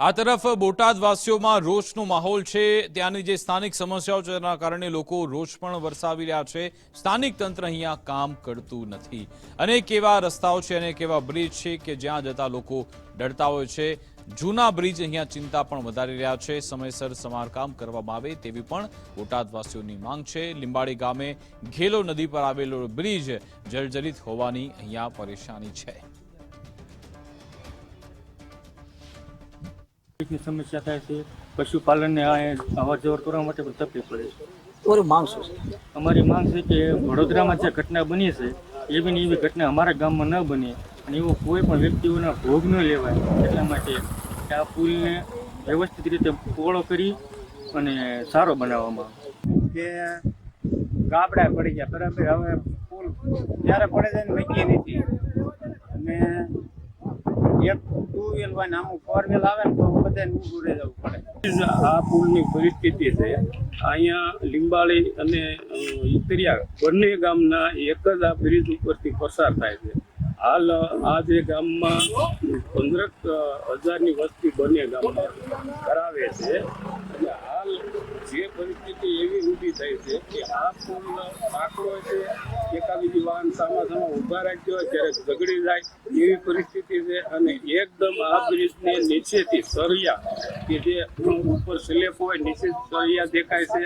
આ તરફ બોટાદવાસીઓમાં રોષનો માહોલ છે. ત્યાંની જે સ્થાનિક સમસ્યાઓ છે, તેના કારણે લોકો રોષ પણ વરસાવી રહ્યા છે. સ્થાનિક તંત્ર અહીંયા કામ કરતું નથી. અનેક એવા રસ્તાઓ છે અનેક એવા બ્રિજ છે કે જ્યાં જતા લોકો ડરતા હોય છે. જૂના બ્રિજ અહીંયા ચિંતા પણ વધારી રહ્યા છે. સમયસર સમારકામ કરવામાં આવે તેવી પણ બોટાદવાસીઓની માંગ છે. લીંબાડી ગામે ઘેલો નદી પર આવેલો બ્રિજ જર્જરિત હોવાની અહીંયા પરેશાની છે. ની સમસ્યા થાય છે પશુપાલનને આ અવર જવર કરવા માટે પણ તકલીફ પડે છે. તમારી માંગ શું છે? અમારી માંગ છે કે વડોદરામાં જે ઘટના બની છે એવી ને એવી ઘટના અમારા ગામમાં ન બને અને એવો કોઈ પણ વ્યક્તિઓના ભોગ ન લેવાય એટલા માટે કે આ પુલને વ્યવસ્થિત રીતે પોળો કરી અને સારો બનાવવામાં આવે. કે ગાબડા પડી ગયા બરાબર? હવે પુલ જ્યારે પડે છે ને નક્કી નથી. અને એક વ્હીલ હોય ને આમ ફોર વ્હીલ આવે ને તો બધાને ઊભું રહી જવું પડે. આ પુલની પરિસ્થિતિ છે. અહીંયા લીંબાળી અને ઇતરિયા બંને ગામના એક જ આ બ્રિજ ઉપરથી પસાર થાય છે. હાલ, આ જે ગામમાં પંદરક હજારની વસ્તી બંને ગામમાં કરાવે છે. પરિસ્થિતિ એવી ઊભી થઈ છે કે આ પુલ આંકડો છે, એકાબીજી વાહન સામા સામા ઊભા રાખ્યો હોય ત્યારે ઝઘડી જાય એવી પરિસ્થિતિ છે અને એકદમ આ બ્રિજને નીચેથી સરિયા કે જે ઉપર સ્લેપ હોય નીચે સરિયા દેખાય છે.